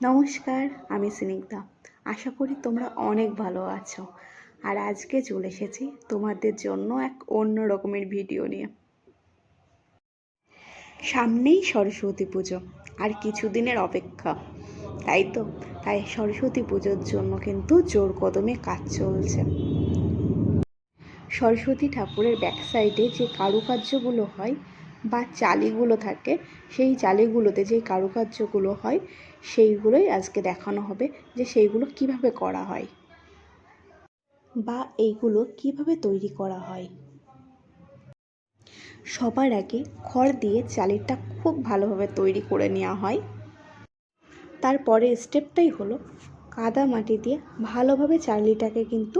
নমস্কার, আমি স্নিগ্ধা। আশা করি তোমরা অনেক ভালো আছো। আর আজকে চলে এসেছি তোমাদের জন্য এক অন্য রকমের ভিডিও নিয়ে। সামনেই সরস্বতী পুজো, আর কিছুদিনের অপেক্ষা। তাই তো? তাই সরস্বতী পুজোর জন্য কিন্তু জোর কদমে কাজ চলছে। সরস্বতী ঠাকুরের ব্যাক সাইডে যে কারুকার্যগুলো হয় বা চালিগুলো থাকে, সেই চালিগুলোতে যে কারুকার্যগুলো হয় সেইগুলোই আজকে দেখানো হবে যে সেইগুলো কীভাবে করা হয় বা এইগুলো কীভাবে তৈরি করা হয়। সবার আগে খড় দিয়ে চালেরটা খুব ভালোভাবে তৈরি করে নেওয়া হয়। তারপরে স্টেপটাই হলো কাদা মাটি দিয়ে ভালোভাবে চালিটাকে কিন্তু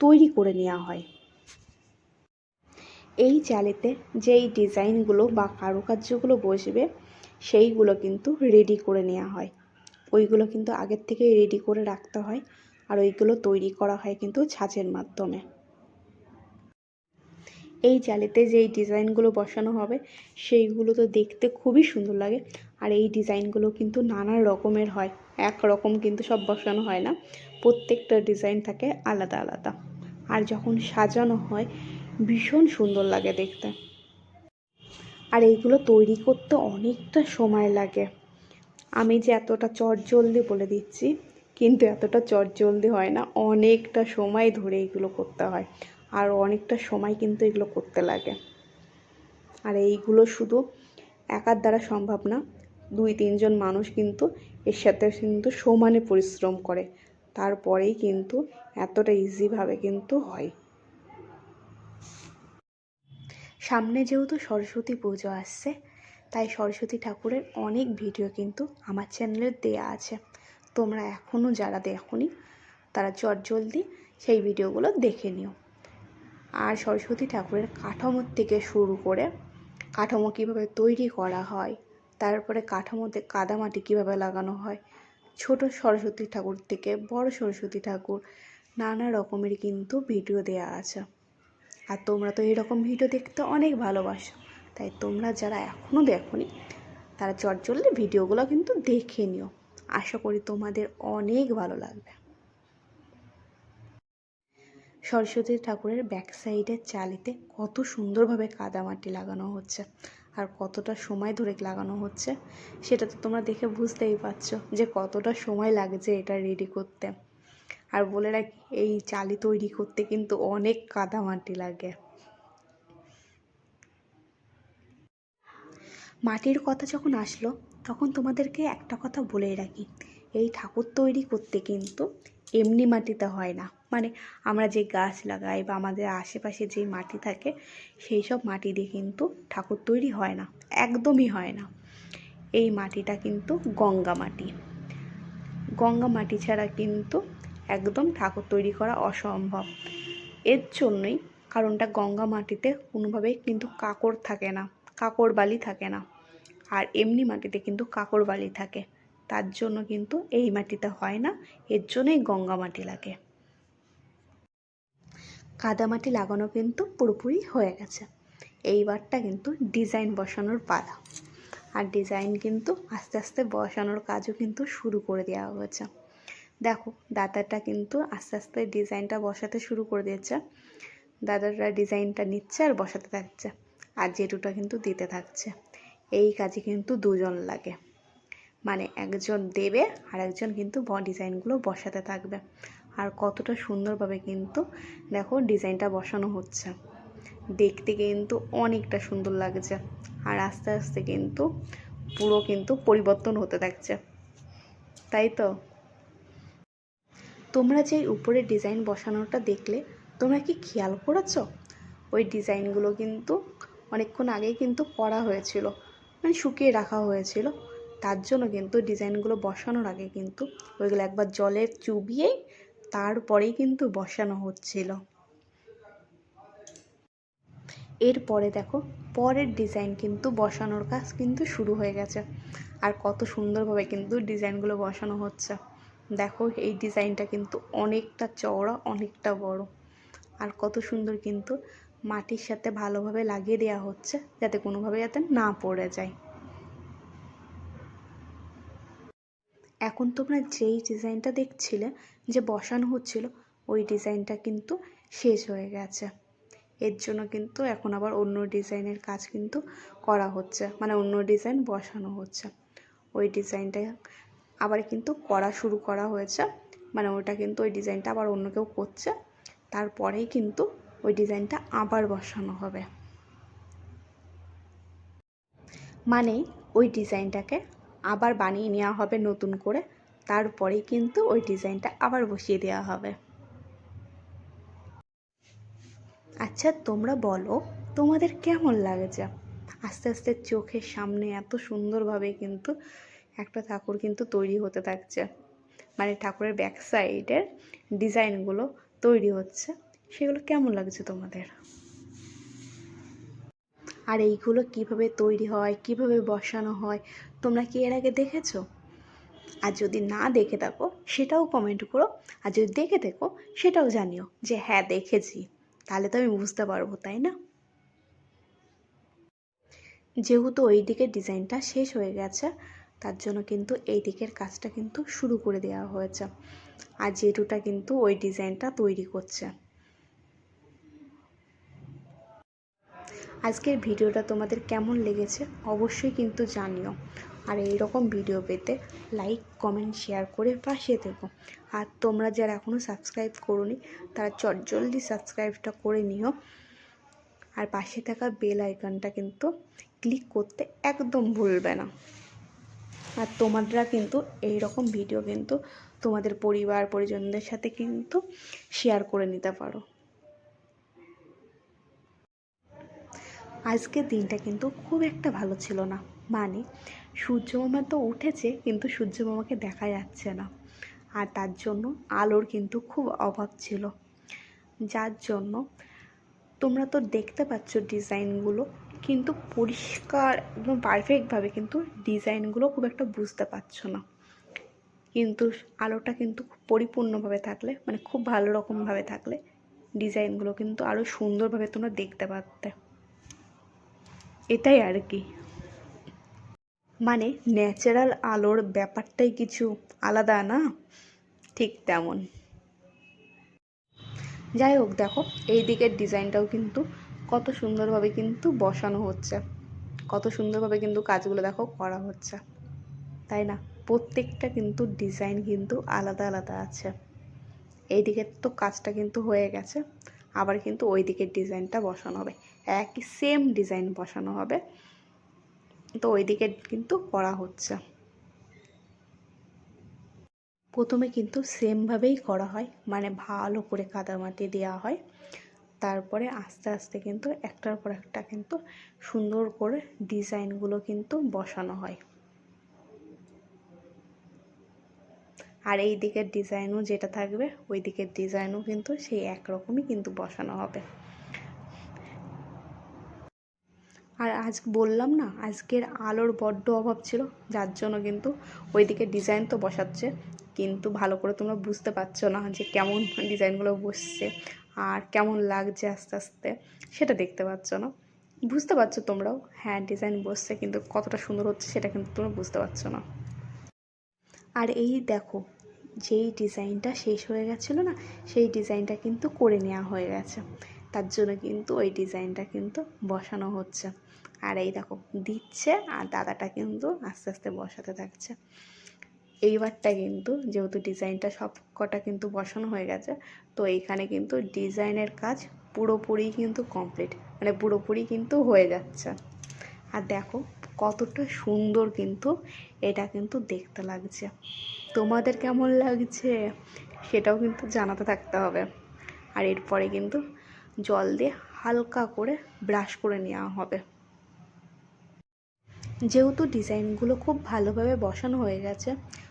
তৈরি করে নেওয়া হয়। এই চালেতে যেই ডিজাইনগুলো বা কারুকার্যগুলো বসবে সেইগুলো কিন্তু রেডি করে নেওয়া হয়। ওইগুলো কিন্তু আগের থেকেই রেডি করে রাখতে হয় আর ওইগুলো তৈরি করা হয় কিন্তু ছাঁচের মাধ্যমে। এই জালেতে যেই ডিজাইনগুলো বসানো হবে, সেইগুলো তো দেখতে খুবই সুন্দর লাগে। আর এই ডিজাইনগুলো কিন্তু নানা রকমের হয়। এক রকম কিন্তু সব বসানো হয় না। প্রত্যেকটা ডিজাইন থাকে আলাদা আলাদা। আর যখন সাজানো হয়, ভীষণ সুন্দর লাগে দেখতে। আর এইগুলো তৈরি করতে অনেকটা সময় লাগে। আমি যে এতটা চটজলদি বলে দিচ্ছি, কিন্তু এতটা চটজলদি হয় না। অনেকটা সময় ধরে এগুলো করতে হয়, আর অনেকটা সময় কিন্তু এগুলো করতে লাগে। আর এইগুলো শুধু একার দ্বারা সম্ভব না, দুই, তিনজন মানুষ কিন্তু এর সাথে কিন্তু সমানে পরিশ্রম করে। তারপরেই কিন্তু এতটা ইজিভাবে কিন্তু হয়। সামনে যেহেতু সরস্বতী পুজো আসছে তাই সরস্বতী ঠাকুরের অনেক ভিডিও কিন্তু আমার চ্যানেলে দেয়া আছে। তোমরা এখনও যারা দেখনি, তারা জলদি সেই ভিডিওগুলো দেখে নিও। আর সরস্বতী ঠাকুরের কাঠামোর থেকে শুরু করে কাঠামো কীভাবে তৈরি করা হয়, তারপরে কাঠামোতে কাদামাটি কীভাবে লাগানো হয়, ছোট সরস্বতী ঠাকুর থেকে বড় সরস্বতী ঠাকুর নানা রকমের কিন্তু ভিডিও দেয়া আছে। আর তোমরা তো এরকম ভিডিও দেখতে অনেক ভালোবাসো। তাই তোমরা যারা এখনও দেখোনি, তারা চটজলদি ভিডিওগুলো কিন্তু দেখে নিও। আশা করি তোমাদের অনেক ভালো লাগবে। সরস্বতী ঠাকুরের ব্যাক সাইডের চালিতে কত সুন্দরভাবে কাদামাটি লাগানো হচ্ছে আর কতটা সময় ধরে লাগানো হচ্ছে, সেটা তো তোমরা দেখে বুঝতেই পারছ যে কতটা সময় লাগছে এটা রেডি করতে। আর বলে রাখি, এই চালি তৈরি করতে কিন্তু অনেক কাদামাটি লাগে। মাটির কথা যখন আসলো, তখন তোমাদেরকে একটা কথা বলেই রাখি। এই ঠাকুর তৈরি করতে কিন্তু এমনি মাটিতে হয় না। মানে আমরা যে গাছ লাগাই বা আমাদের আশেপাশে যে মাটি থাকে, সেই সব মাটি দিয়ে কিন্তু ঠাকুর তৈরি হয় না। একদমই হয় না। এই মাটিটা কিন্তু গঙ্গা মাটি। গঙ্গা মাটি ছাড়া কিন্তু একদম ঠাকুর তৈরি করা অসম্ভব। এর জন্যই কারণটা গঙ্গা মাটিতে কোনোভাবেই কিন্তু কাকড় থাকে না। কাকড় বালি থাকে না। আর এমনি মাটিতে কিন্তু কাকড় বালি থাকে। তার জন্য কিন্তু এই মাটিতে হয় না, এর জন্যই গঙ্গা মাটি লাগে। কাদা মাটি লাগানো কিন্তু পুরোপুরি হয়ে গেছে। এইবারটা কিন্তু ডিজাইন বসানোর পালা। আর ডিজাইন কিন্তু আস্তে আস্তে বসানোর কাজও কিন্তু শুরু করে দেওয়া হয়েছে। দেখো, দাদাটা কিন্তু আস্তে আস্তে ডিজাইনটা বসাতে শুরু করে দিয়েছে। দাদাটা ডিজাইনটা নিচ্ছে আর বসাতে থাকছে। আর জেটুটা কিন্তু দিতে থাকছে। এই কাজে কিন্তু দুজন লাগে। মানে একজন দেবে আর একজন কিন্তু ডিজাইনগুলো বসাতে থাকবে। আর কতটা সুন্দরভাবে কিন্তু দেখো ডিজাইনটা বসানো হচ্ছে। দেখতে কিন্তু অনেকটা সুন্দর লাগছে। আর আস্তে আস্তে কিন্তু পুরো কিন্তু পরিবর্তন হতে থাকছে। তাই তো? তোমরা যে উপরে ডিজাইন বসানোটা দেখলে তোমরা কি খেয়াল করেছ? ওই ডিজাইনগুলো কিন্তু অনেকক্ষণ আগেই কিন্তু করা হয়েছিল মানে শুকিয়ে রাখা হয়েছিল। তার জন্য কিন্তু ডিজাইনগুলো বসানোর আগে কিন্তু ওইগুলো একবার জলে চুবিয়ে তারপরেই কিন্তু বসানো হচ্ছিল। এরপরে দেখো, পরের ডিজাইন কিন্তু বসানোর কাজ কিন্তু শুরু হয়ে গেছে। আর কত সুন্দরভাবে কিন্তু ডিজাইনগুলো বসানো হচ্ছে। দেখো, এই ডিজাইনটা কিন্তু অনেকটা চওড়া, অনেকটা বড়। আর কত সুন্দর কিন্তু মাটির সাথে ভালোভাবে লাগিয়ে দেওয়া হচ্ছে, যাতে কোনোভাবে যাতে না পড়ে যায়। এখন তোমরা যেই ডিজাইনটা দেখছিলে, যে বসানো হচ্ছিল, ওই ডিজাইনটা কিন্তু শেষ হয়ে গেছে। এর জন্য কিন্তু এখন আবার অন্য ডিজাইনের কাজ কিন্তু করা হচ্ছে মানে অন্য ডিজাইন বসানো হচ্ছে। ওই ডিজাইনটা আবার কিন্তু করা শুরু করা হয়েছে মানে ওটা কিন্তু ওই ডিজাইনটা আবার অন্য কেউ করছে। তারপরেই কিন্তু ওই ডিজাইনটা আবার বসানো হবে। মানে ওই ডিজাইনটাকে আবার বানিয়ে নেওয়া হবে নতুন করে তারপরেই কিন্তু ওই ডিজাইনটা আবার বসিয়ে দেওয়া হবে। আচ্ছা তোমরা বলো, তোমাদের কেমন লাগছে? আস্তে আস্তে চোখের সামনে এত সুন্দরভাবে কিন্তু একটা ঠাকুর কিন্তু তৈরি হতে থাকছে। মানে ঠাকুরের ব্যাক সাইডের ডিজাইনগুলো তৈরি হচ্ছে। সেগুলো কেমন লাগছে তোমাদের? আর এইগুলো কীভাবে তৈরি হয়, কীভাবে বসানো হয়, তোমরা কি এর আগে দেখেছ? আর যদি না দেখে থাকো, সেটাও কমেন্ট করো। আর যদি দেখে থাকো, সেটাও জানিও যে হ্যাঁ দেখেছি। তাহলে তো আমি বুঝতে পারব, তাই না? যেহেতু ওই দিকের ডিজাইনটা শেষ হয়ে গেছে, তার জন্য কিন্তু এই দিকের কাজটা কিন্তু শুরু করে দেওয়া হয়েছে। আর জেঠুটা কিন্তু ওই ডিজাইনটা তৈরি করছে। আজকের ভিডিওটা তোমাদের কেমন লেগেছে অবশ্যই কিন্তু জানিও। আর এই রকম ভিডিও পেতে লাইক কমেন্ট শেয়ার করে পাশে থেকো। আর তোমরা যারা এখনও সাবস্ক্রাইব করোনি, তারা চটজলদি সাবস্ক্রাইবটা করে নিও। আর পাশে থাকা বেল আইকনটা কিন্তু ক্লিক করতে একদম ভুলবে না। আর তোমরা কিন্তু এই রকম ভিডিও কিন্তু তোমাদের পরিবার, পরিজনদের সাথে কিন্তু শেয়ার করে নিতে পারো। আজকের দিনটা কিন্তু খুব একটা ভালো ছিল না। মানে সূর্য মামা তো উঠেছে, কিন্তু সূর্য মামাকে দেখা যাচ্ছে না। আর তার জন্য আলোর কিন্তু খুব অভাব ছিল। যার জন্য তোমরা তো দেখতে পাচ্ছ ডিজাইনগুলো, কিন্তু পরিষ্কার একদম পারফেক্টভাবে কিন্তু ডিজাইনগুলো খুব একটা বুঝতে পারছ না। কিন্তু আলোটা কিন্তু পরিপূর্ণভাবে থাকলে মানে খুব ভালো রকমভাবে থাকলে ডিজাইনগুলো কিন্তু আরও সুন্দরভাবে তোমরা দেখতে পারতে। এটাই আর কি। মানে ন্যাচারাল আলোর ব্যাপারটাই কিছু আলাদা না? ঠিক তেমন। যাই হোক, দেখো, এই দিকের ডিজাইনটাও কিন্তু কত সুন্দরভাবে কিন্তু বসানো হচ্ছে। কত সুন্দরভাবে কিন্তু কাজগুলো দেখো করা হচ্ছে। তাই না? প্রত্যেকটা কিন্তু ডিজাইন কিন্তু আলাদা আলাদা আছে। এই দিকের তো কাজটা কিন্তু হয়ে গেছে। আবার কিন্তু ওই দিকের ডিজাইনটা বসানো হবে। একই সেম ডিজাইন বসানো হবে। তো ওই দিকে কিন্তু করা হচ্ছে। প্রথমে কিন্তু সেমভাবেই করা হয় মানে ভালো করে কাদামাটি দেওয়া হয়। তারপরে আস্তে আস্তে কিন্তু একটার পর একটা কিন্তু সুন্দর করে ডিজাইনগুলো কিন্তু বসানো হয়। আর এই দিকের ডিজাইনও যেটা থাকবে, ওই দিকের ডিজাইনও কিন্তু সেই একরকমই কিন্তু বসানো হবে। আর আজ বললাম না, আজকের আলোর বড্ড অভাব ছিল, যার জন্য কিন্তু ওই ওইদিকে ডিজাইন তো বসাচ্ছে। কিন্তু ভালো করে তোমরা বুঝতে পারছ না যে কেমন ডিজাইনগুলো বসছে আর কেমন লাগছে আস্তে আস্তে, সেটা দেখতে পাচ্ছ না। বুঝতে পারছ তোমরাও? হ্যাঁ ডিজাইন বসছে, কিন্তু কতটা সুন্দর হচ্ছে সেটা কিন্তু তোমরা বুঝতে পারছ না। আর এই দেখো যেই ডিজাইনটা শেষ হয়ে গেছিল না, সেই ডিজাইনটা কিন্তু করে নেওয়া হয়ে গেছে। তার জন্য কিন্তু ওই ডিজাইনটা কিন্তু বসানো হচ্ছে। আর এই দেখো, দিচ্ছে আর দাদাটা কিন্তু আস্তে আস্তে বসাতে থাকছে। এইবারটা কিন্তু যেহেতু ডিজাইনটা সব কটা কিন্তু বসানো হয়ে গেছে, তো এইখানে কিন্তু ডিজাইনের কাজ পুরোপুরি কিন্তু কমপ্লিট মানে পুরোপুরি কিন্তু হয়ে যাচ্ছে। আর দেখো কতটা সুন্দর কিন্তু এটা কিন্তু দেখতে লাগছে। তোমাদের কেমন লাগছে সেটাও কিন্তু জানাতে থাকতে হবে। আর এরপরে কিন্তু জল দিয়ে হালকা করে ব্রাশ করে নেওয়া হবে। যেহেতু ডিজাইনগুলো খুব ভালোভাবে বসানো হয়ে গেছে,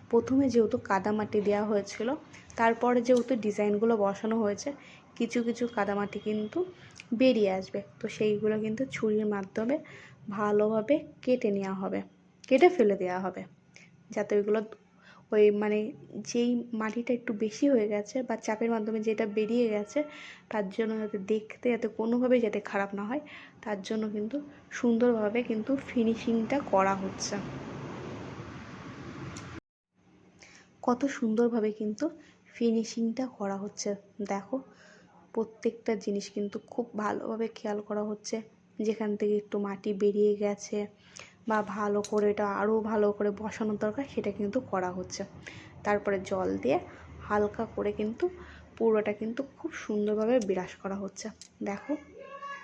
প্রথমে যেহেতু কাদামাটি দেওয়া হয়েছিল, তারপরে যেহেতু ডিজাইনগুলো বসানো হয়েছে, কিছু কিছু কাদামাটি কিন্তু বেরিয়ে আসবে। তো সেইগুলো কিন্তু ছুরির মাধ্যমে ভালোভাবে কেটে নেওয়া হবে, কেটে ফেলে দেওয়া হবে। যাতে ওইগুলো ওই মানে যেই মাটিটা একটু বেশি হয়ে গেছে বা চাপের মাধ্যমে যেটা বেরিয়ে গেছে, তার জন্য যাতে দেখতে যাতে কোনোভাবেই যাতে খারাপ না হয়, তার জন্য কিন্তু সুন্দরভাবে কিন্তু ফিনিশিংটা করা হচ্ছে। কত সুন্দরভাবে কিন্তু ফিনিশিংটা করা হচ্ছে। দেখো, প্রত্যেকটা জিনিস কিন্তু খুব ভালোভাবে খেয়াল করা হচ্ছে। যেখান থেকে একটু মাটি বেরিয়ে গেছে বা ভালো করে এটা আরও ভালো করে বসানোর দরকার, সেটা কিন্তু করা হচ্ছে। তারপরে জল দিয়ে হালকা করে কিন্তু পুরোটা কিন্তু খুব সুন্দরভাবে বিরাস করা হচ্ছে। দেখো,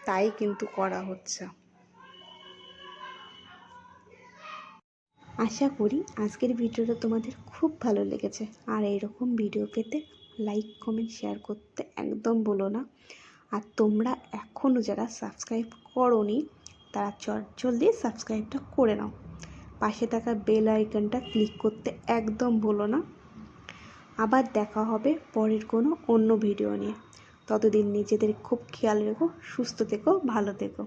তাই কিন্তু করা হচ্ছে। আশা করি আজকের ভিডিওটা তোমাদের খুব ভালো লেগেছে। আর এইরকম ভিডিও পেতে লাইক কমেন্ট শেয়ার করতে একদম বলো না। আর তোমরা এখনও যারা সাবস্ক্রাইব করোনি, তারা চট জলদি সাবস্ক্রাইবটা করে নাও। পাশে থাকা বেল আইকনটা ক্লিক করতে একদম ভুলো না। আবার দেখা হবে পরের কোনো অন্য ভিডিও নিয়ে। ততদিন নিজেদের খুব খেয়াল রেখো, সুস্থ থেকো, ভালো থেকো।